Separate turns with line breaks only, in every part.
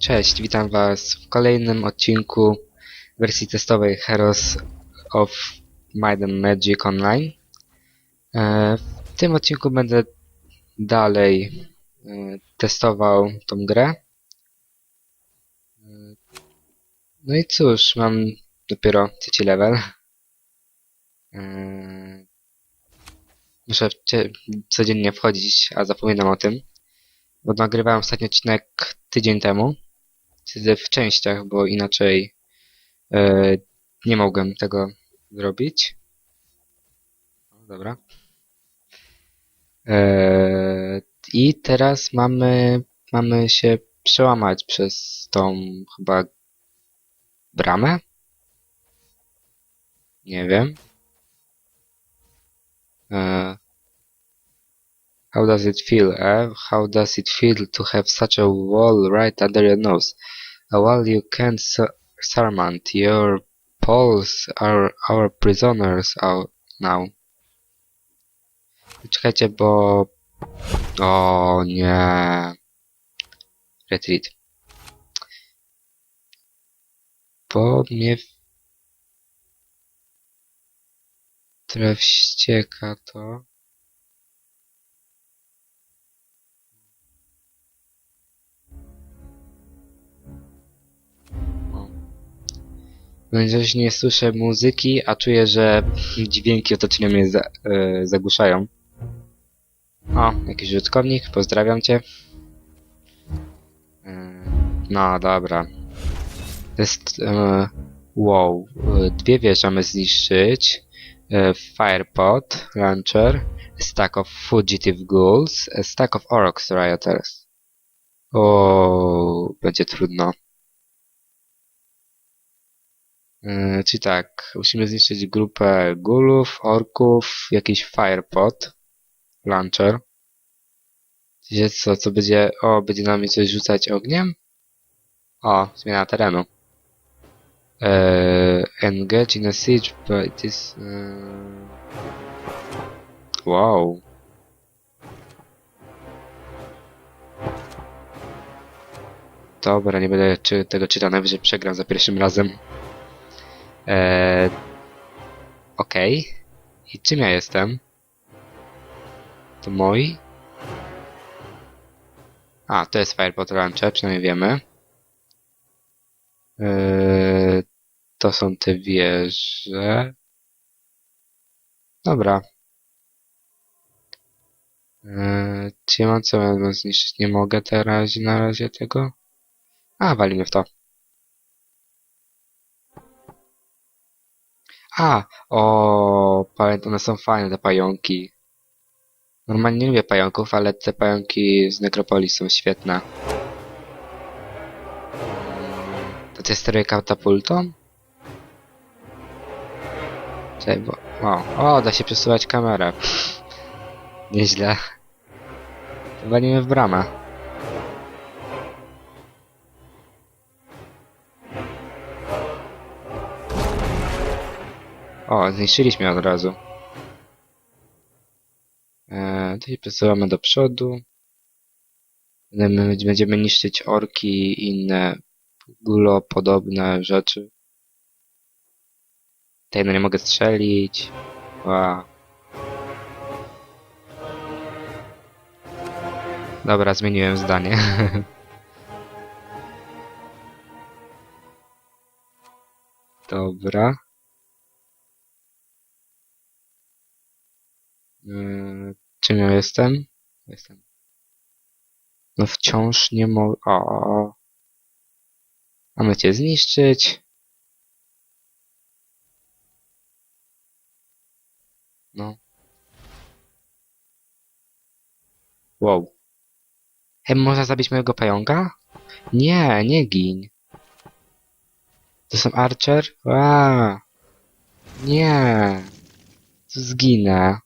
Cześć, witam Was w kolejnym odcinku wersji testowej Heroes of Might and Magic Online. E, W tym odcinku będę dalej e, testował tą grę. E, No i cóż, mam dopiero trzeci level. Muszę codziennie wchodzić, a zapominam o tym. Bo nagrywałem ostatni odcinek tydzień temu. Siedzę w częściach, bo inaczej e, nie mogłem tego zrobić. Dobra. E, I teraz mamy, mamy się przełamać przez tą chyba bramę? Nie wiem. E, How does it feel, eh? How does it feel to have such a wall right under your nose? Wall you can't su- surmount. Your poles are our prisoners now. Czekajcie, bo... O nie. Retreat. Bo mnie... Trochę wścieka to. Coś nie słyszę muzyki, a czuję, że dźwięki otoczenia mnie za, e, zagłuszają. O, jakiś użytkownik, pozdrawiam cię. E, no, dobra. Jest... E, wow. Dwie wieże mamy zniszczyć. Firepot, Launcher, stack of Fugitive Ghouls, stack of Orox Rioters. O, będzie trudno. Yy, czyli tak, musimy zniszczyć grupę gulów, orków, jakiś firepot, launcher. Gdzie co, co będzie, o, będzie na mnie coś rzucać ogniem? O, zmiana terenu. Eee, engage in a siege, but it is... Eee... Wow. Dobra, nie będę czy, tego czytał, najwyżej przegram za pierwszym razem. Eee, Okej. I czym ja jestem? To moi? A, to jest Firepot Launcher, przynajmniej wiemy. Eee, to są te wieże. Dobra. Eee, czy ja mam co ja zniszczyć? Nie mogę teraz na razie tego? A, walimy w to. A, o, one są fajne, te pająki. Normalnie nie lubię pająków, ale te pająki z Nekropolis są świetne. To ty steruje katapultą? Czekaj, bo... O, o, da się przesuwać kamerę. Nieźle. Walimy w bramę. O, zniszczyliśmy od razu. Eee, się przesuwamy do przodu. Będziemy niszczyć orki i inne gulopodobne rzeczy. Tutaj no nie mogę strzelić. Wow. Dobra, zmieniłem zdanie. Dobra. Yy, czym ja jestem? Jestem. No wciąż nie mogę. O. Mamy cię zniszczyć. No. Wow. Hej, można zabić mojego pająka? Nie, nie gin. To są Archer? A. Nie. Zginę.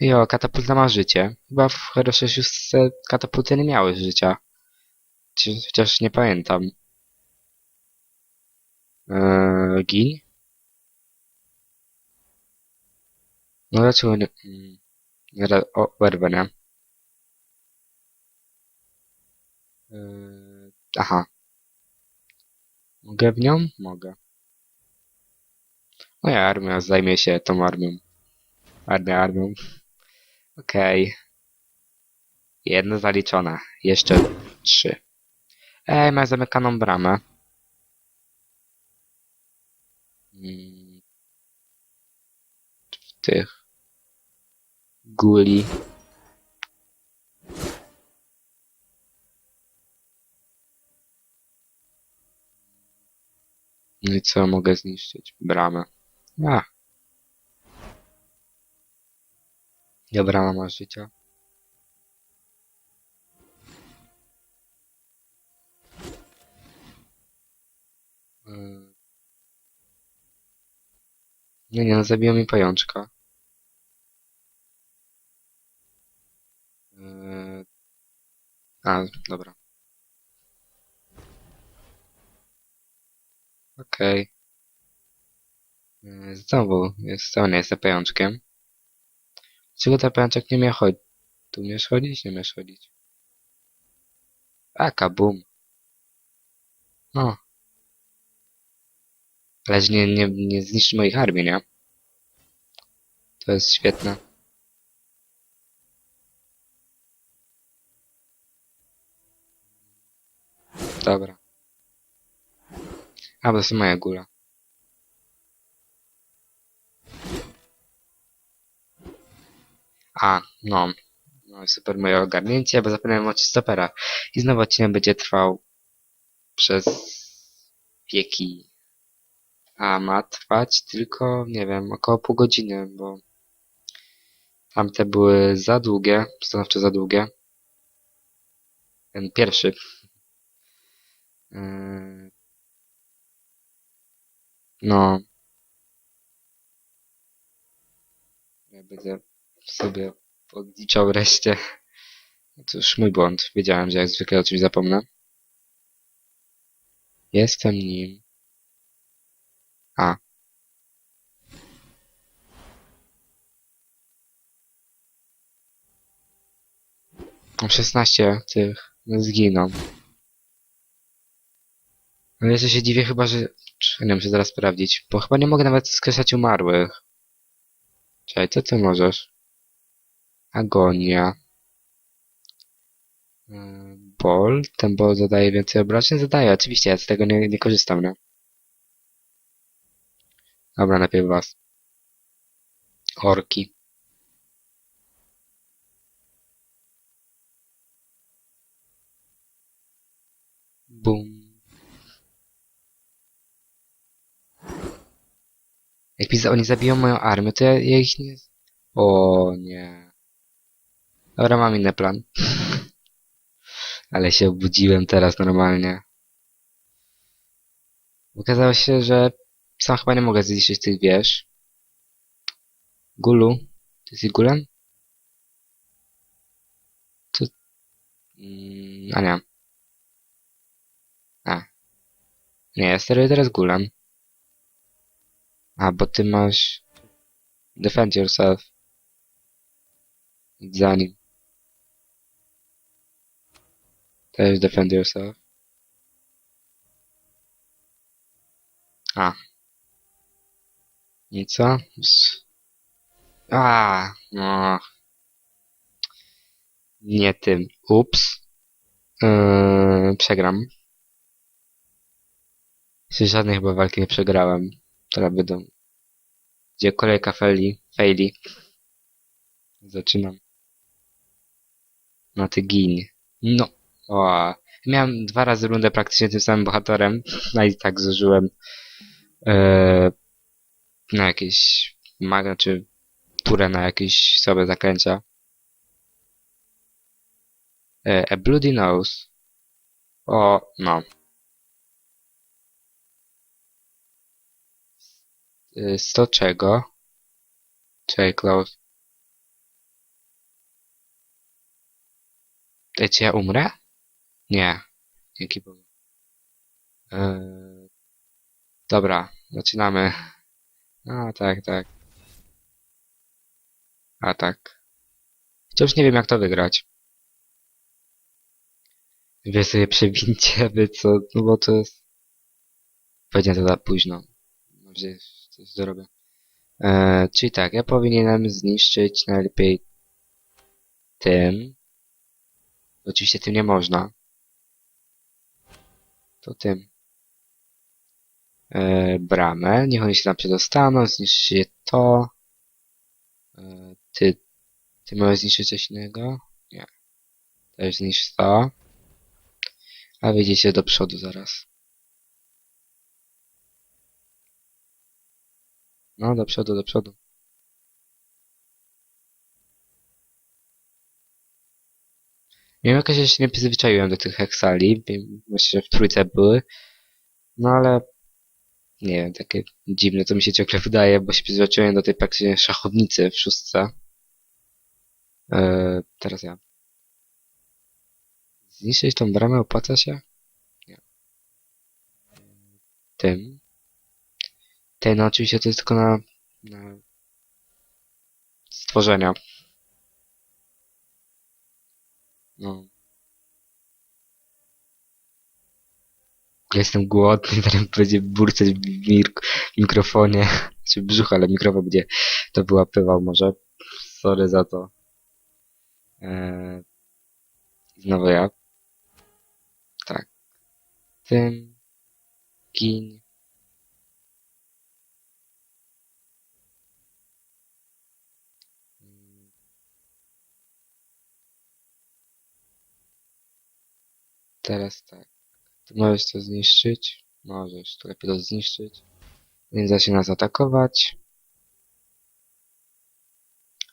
Jo, katapulta ma życie. Chyba w Hero 6 katapulty nie miały życia. Chociaż nie pamiętam. Eee, gin? No dlaczego nie... mm, Zaraz, o, werwę, nie? Eee, Aha. Mogę w nią? Mogę. Moja armia zajmie się tą armią. Armia armią. Okej. Jedno zaliczone. Jeszcze trzy. Ej, ma zamykaną bramę. W tych. Guli. No i co mogę zniszczyć? Bramę. A. Brama masz życia. Yy. Nie, nie, no mi pajączka. Yy. A, dobra. Okej. Yy, Znowu jest, nie jest pajączkiem. Dlaczego ten pajączek nie miał chodzić? Tu umiesz chodzić? Nie umiesz chodzić. A, kabum. No. Ale nie, nie, nie zniszczy moich armii, nie? To jest świetne. Dobra. A, bo to jest moja góra. A, no. No super moje ogarnięcie, bo zapomniałem o stopera. I znowu odcinek będzie trwał przez wieki. A ma trwać tylko, nie wiem, około pół godziny, bo tamte były za długie, stanowczo za długie. Ten pierwszy. Yy, No. Ja będę sobie odliczał reszcie. No to już mój błąd. Wiedziałem, że jak zwykle o czymś zapomnę. Jestem nim. A. Mam 16 tych zginą. Ale jeszcze się dziwię chyba, że... Czekaj, muszę zaraz sprawdzić. Bo chyba nie mogę nawet skreślać umarłych. Czekaj, co ty możesz? Agonia. Bol. Ten bol zadaje więcej obrażeń? Zadaje, oczywiście, ja z tego nie, nie korzystam, nie? Dobra, najpierw was. Orki. Bum. Jak oni zabiją moją armię, to ja, ja ich nie... O nie. Dobra, mam inny plan. Ale się obudziłem teraz normalnie. Okazało się, że sam chyba nie mogę zniszczyć tych wież. Gulu. Ty jesteś gulem? To... Mm, a nie. A. Nie, ja steruję teraz gulem. A, bo ty masz... Defend yourself. Idź za nim. Też defend yourself. A. I co? A, no. Nie tym. Ups. Yy, przegram. Jeszcze żadnej chyba walki nie przegrałem. Teraz będą. Gdzie kolejka faili. Faili. Zaczynam. No ty gin. No. O. Miałem dwa razy rundę praktycznie tym samym bohaterem. No i tak zużyłem e, na jakieś maga czy turę na jakieś sobie zaklęcia. E, a Bloody Nose. O, no. E, sto czego? Czekaj, Klaus. Czy ja umrę? Nie. Dzięki Bogu. Eee, dobra, zaczynamy. A, tak, tak. A, tak. Wciąż nie wiem, jak to wygrać. Wy sobie przewincie, wy co, no bo to jest... Powiedziałem to za późno. Może coś zrobię. E, czyli tak, ja powinienem zniszczyć najlepiej tym. Oczywiście tym nie można. To tym. E, bramę. Niech oni się tam przedostaną, zniszczycie to. E, ty, ty możesz zniszczyć coś innego? Nie. Też zniszcz to. A wyjdziecie do przodu zaraz. No, do przodu, do przodu. Wiem, jakoś ja się nie przyzwyczaiłem do tych heksali. Myślę, że w trójce były. No ale... Nie wiem, takie dziwne to mi się ciągle wydaje, bo się przyzwyczaiłem do tej praktycznie szachownicy w szóstce. Eee, teraz ja. Zniszczyć tą bramę opłaca się? Nie. Tym. Ten, no oczywiście to jest tylko na, na stworzenia. No. Jestem głodny, zaraz będzie burcać w mir- mikrofonie, czy brzuch, ale mikrofon będzie to wyłapywał może. Sorry za to. Eee, znowu ja. Tak. Tym. Gin. Teraz tak. Ty możesz to zniszczyć. Możesz to lepiej to zniszczyć. Więc zaczyna nas atakować.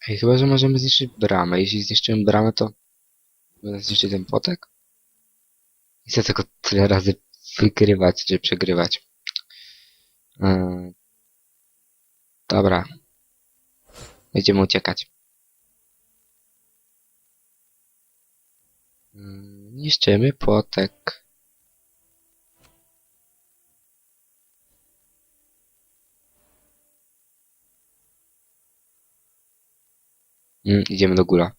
Ej, chyba, że możemy zniszczyć bramę. Jeśli zniszczymy bramę, to możemy zniszczyć ten potek. I chcę tylko tyle razy wygrywać, czy przegrywać. Yy. Dobra. Będziemy uciekać. Yy, niszczymy płotek. Mm, idziemy do góra.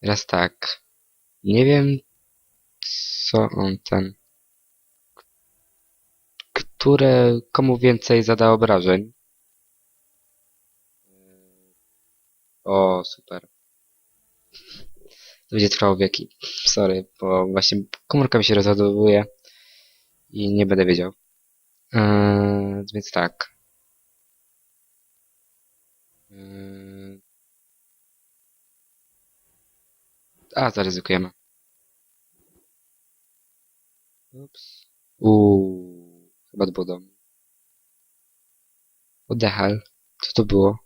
Teraz tak. Nie wiem, co on ten. Które komu więcej zada obrażeń? O, super. To będzie trwało wieki. Sorry, bo właśnie komórka mi się rozładowuje i nie będę wiedział. Eee, więc tak. Eee, a, zaryzykujemy. Ups. Uuu, What the hell? Co to było?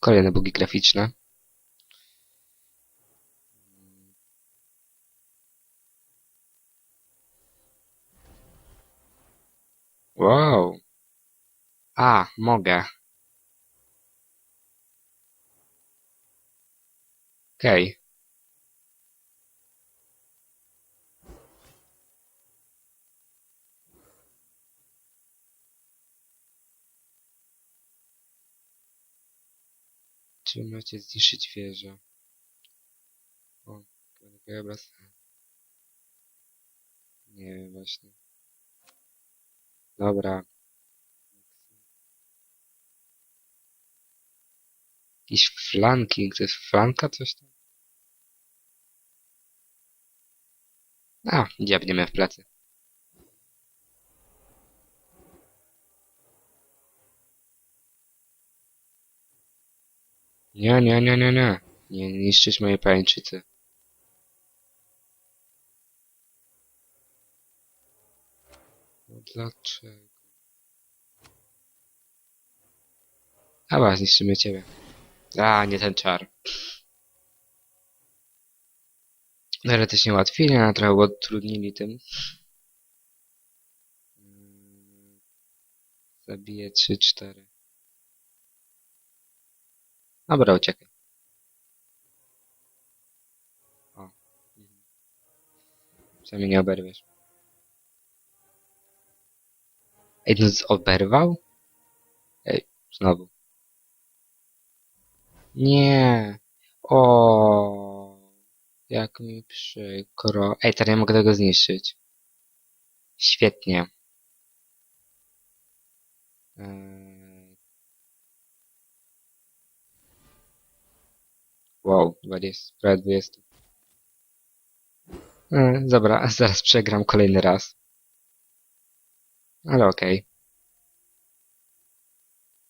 Kolejne bugi graficzne. Wow. A, mogę. Okej. Czy możecie zniszczyć wieżę? O, taki obraz. Nie wiem właśnie. Dobra. Jakiś flanking, to jest flanka coś tam? A, dziabniemy w plecy. Nie, nie, nie, nie, nie. Nie niszczyć mojej pajęczycy. No dlaczego? Dobra, zniszczymy ciebie. A, nie ten czar. Teoretycznie łatwiej, a trochę utrudnili tym. Zabiję 3-4. Dobra, uciekaj. O. Mhm. Przynajmniej nie oberwiesz. Ej, no oberwał? Ej, znowu. Nie. O, jak mi przykro. Ej, teraz nie mogę tego zniszczyć. Świetnie. Eee. Wow, 20, prawie 20. Eee, dobra, zaraz przegram kolejny raz. Ale okej.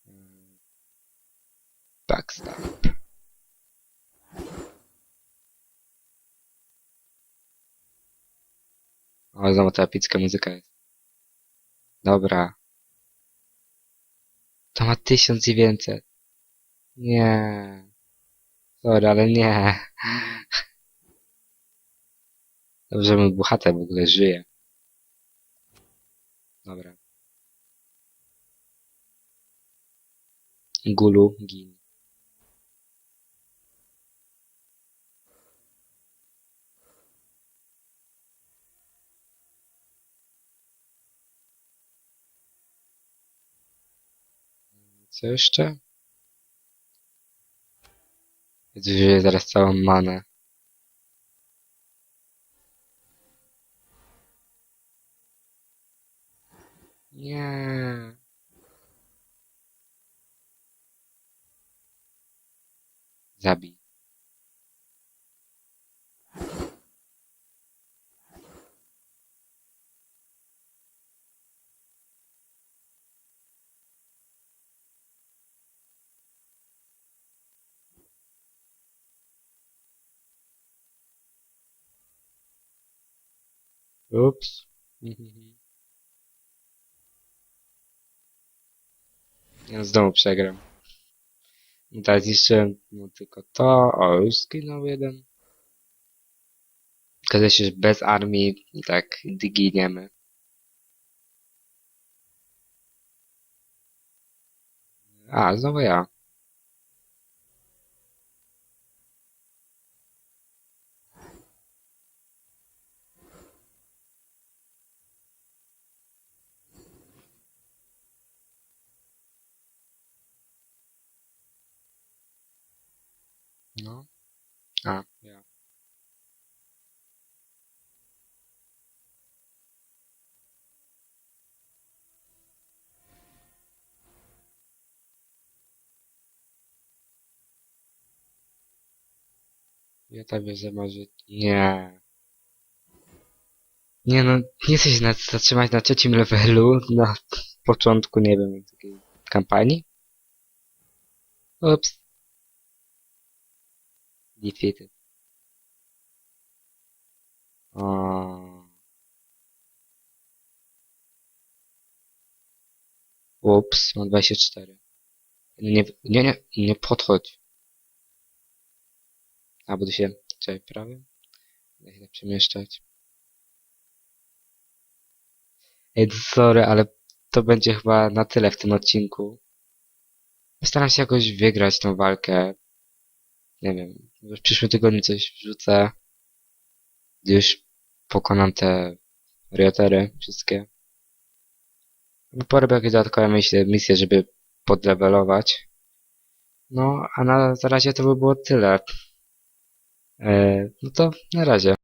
Eee. Backstab. O, znowu ta epicka muzyka jest. Dobra. To ma 1900. Nie. Sorry, ale nie. Dobrze, mój bohater w ogóle żyje. Dobra. Gulu, gin. Co jeszcze? Zużyję zaraz całą manę. Nie. Zabij. Ups. Ja znowu przegram. Teraz jeszcze no tylko to. O, już skinął jeden. Okazuje się, że bez armii i tak giniemy. A, znowu ja. No. A, ja. Ja tobie. Nie. Nie no, nie chcę się zatrzymać na trzecim levelu na początku, nie wiem, takiej kampanii. Ups. Defeated. O. Ups, mam 24. Nie, nie, nie, nie podchodź. A, budę się, czekaj, prawy? Będę się tak przemieszczać. Ej, sorry, ale to będzie chyba na tyle w tym odcinku. Postaram się jakoś wygrać tą walkę. Nie wiem, w przyszłym tygodniu coś wrzucę. Już pokonam te riotery wszystkie. Porobię jakieś dodatkowe misje, misje żeby podlevelować. No, a na razie to by było tyle. E, no to na razie.